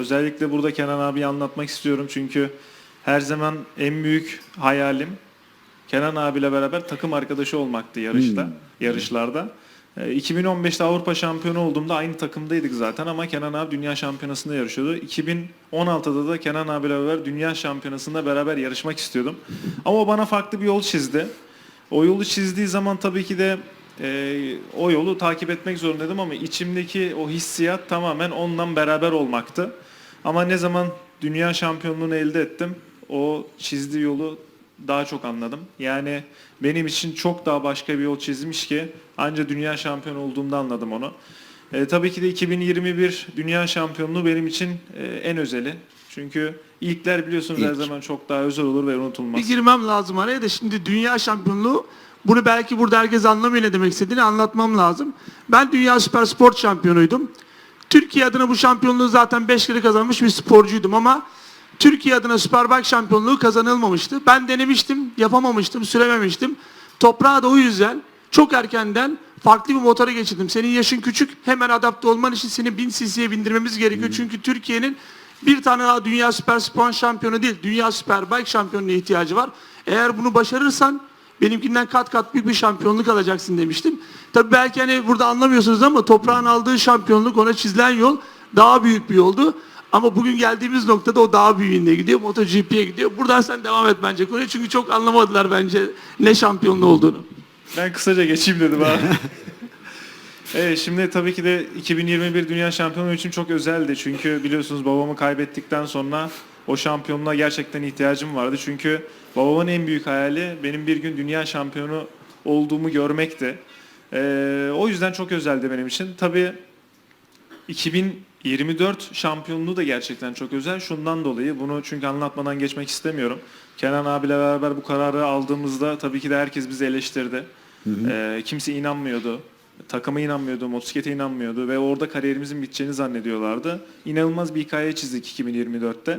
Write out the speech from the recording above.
Özellikle burada Kenan abi anlatmak istiyorum çünkü her zaman en büyük hayalim Kenan abiyle beraber takım arkadaşı olmaktı yarışta, yarışlarda. Ee, 2015'te Avrupa şampiyonu olduğumda aynı takımdaydık zaten ama Kenan abi dünya şampiyonasında yarışıyordu. 2016'da da Kenan abiyle beraber dünya şampiyonasında beraber yarışmak istiyordum. Ama o bana farklı bir yol çizdi. O yolu çizdiği zaman tabii ki de e, o yolu takip etmek zorundaydım ama içimdeki o hissiyat tamamen ondan beraber olmaktı. Ama ne zaman dünya şampiyonluğunu elde ettim, o çizdiği yolu daha çok anladım. Yani benim için çok daha başka bir yol çizmiş ki anca dünya şampiyonu olduğumda anladım onu. E, tabii ki de 2021 dünya şampiyonluğu benim için e, en özeli. Çünkü ilkler biliyorsunuz her İlk. zaman çok daha özel olur ve unutulmaz. Bir girmem lazım araya da şimdi dünya şampiyonluğu bunu belki burada herkes anlamıyor ne demek istediğini anlatmam lazım. Ben dünya süper spor şampiyonuydum. Türkiye adına bu şampiyonluğu zaten 5 kere kazanmış bir sporcuydum ama Türkiye adına Superbike şampiyonluğu kazanılmamıştı. Ben denemiştim, yapamamıştım, sürememiştim. Toprağa da o yüzden çok erkenden farklı bir motora geçirdim. Senin yaşın küçük, hemen adapte olman için seni 1000 cc'ye bindirmemiz gerekiyor. Çünkü Türkiye'nin bir tane daha Dünya Süper Spor şampiyonu değil, Dünya Superbike şampiyonluğuna ihtiyacı var. Eğer bunu başarırsan benimkinden kat kat büyük bir şampiyonluk alacaksın demiştim. Tabii belki hani burada anlamıyorsunuz ama toprağın aldığı şampiyonluk ona çizilen yol daha büyük bir yoldu. Ama bugün geldiğimiz noktada o daha büyüğüne gidiyor. MotoGP'ye gidiyor. Buradan sen devam et bence konuya. Çünkü çok anlamadılar bence ne şampiyonluğu olduğunu. Ben kısaca geçeyim dedim abi. evet şimdi tabii ki de 2021 Dünya Şampiyonluğu için çok özeldi. Çünkü biliyorsunuz babamı kaybettikten sonra o şampiyonluğa gerçekten ihtiyacım vardı. Çünkü babamın en büyük hayali benim bir gün dünya şampiyonu olduğumu görmekti. Ee, o yüzden çok özeldi benim için. Tabii 2024 şampiyonluğu da gerçekten çok özel. Şundan dolayı bunu çünkü anlatmadan geçmek istemiyorum. Kenan abiyle beraber bu kararı aldığımızda tabii ki de herkes bizi eleştirdi. Ee, kimse inanmıyordu. Takıma inanmıyordu, motosiklete inanmıyordu ve orada kariyerimizin biteceğini zannediyorlardı. İnanılmaz bir hikaye çizdik 2024'te.